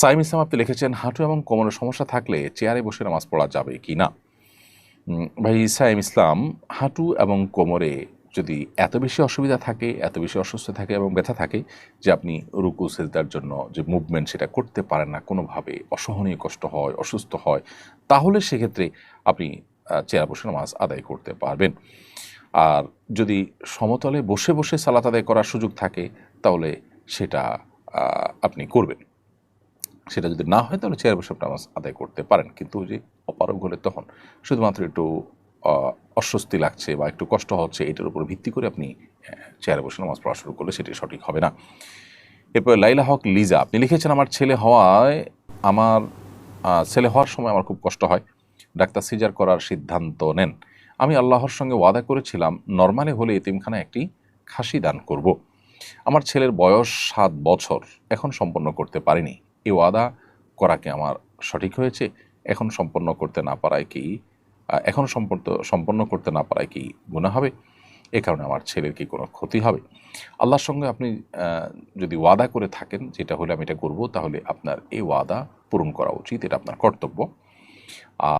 সাইম ইসলাম আপনি লিখেছেন, হাঁটু এবং কোমরের সমস্যা থাকলে চেয়ারে বসে নামাজ পড়া যাবে কি না? ভাই সাইম ইসলাম, হাঁটু এবং কোমরে যদি এত বেশি অসুবিধা থাকে, এত বেশি অসুস্থ থাকে এবং ব্যথা থাকে যে আপনি রুকু, সেজদার জন্য যে মুভমেন্ট সেটা করতে পারেন না, কোনোভাবে অসহনীয় কষ্ট হয়, অসুস্থ হয়, তাহলে সেক্ষেত্রে আপনি চেয়ারে বসে নামাজ আদায় করতে পারবেন। আর যদি সমতলে বসে বসে সালাত আদায় করার সুযোগ থাকে, তাহলে সেটা আপনি করবেন। সেটা যদি না হয়, তাহলে চেয়ার বসে নামাজ আদায় করতে পারেন। কিন্তু যে অপারগ হলে তখন শুধুমাত্র একটু অস্বস্তি লাগছে বা একটু কষ্ট হচ্ছে, এটার উপর ভিত্তি করে আপনি চেয়ারে বসে নামাজ পড়া শুরু করলে সেটি সঠিক হবে না। এরপর লাইলা হক লিজা, আপনি লিখেছেন, আমার ছেলে হওয়ায় আমার ছেলে হওয়ার সময় আমার খুব কষ্ট হয়। ডাক্তার সিজার করার সিদ্ধান্ত নেন। আমি আল্লাহর সঙ্গে ওয়াদা করেছিলাম, নর্মালি হলে এতিমখানা একটি খাসি দান করব। আমার ছেলের বয়স সাত বছর, এখন সম্পন্ন করতে পারিনি। এই ওয়াদা করাকে আমার সঠিক হয়েছে? এখন সম্পন্ন করতে না পারায় কি এখন সম্পর্ক সম্পন্ন করতে না পারায় কি গুণা হবে? এ কারণে আমার ছেলের কি কোনো ক্ষতি হবে? আল্লাহর সঙ্গে আপনি যদি ওয়াদা করে থাকেন, যেটা হলে আমি এটা করব, তাহলে আপনার এই ওয়াদা পূরণ করা উচিত, এটা আপনার কর্তব্য।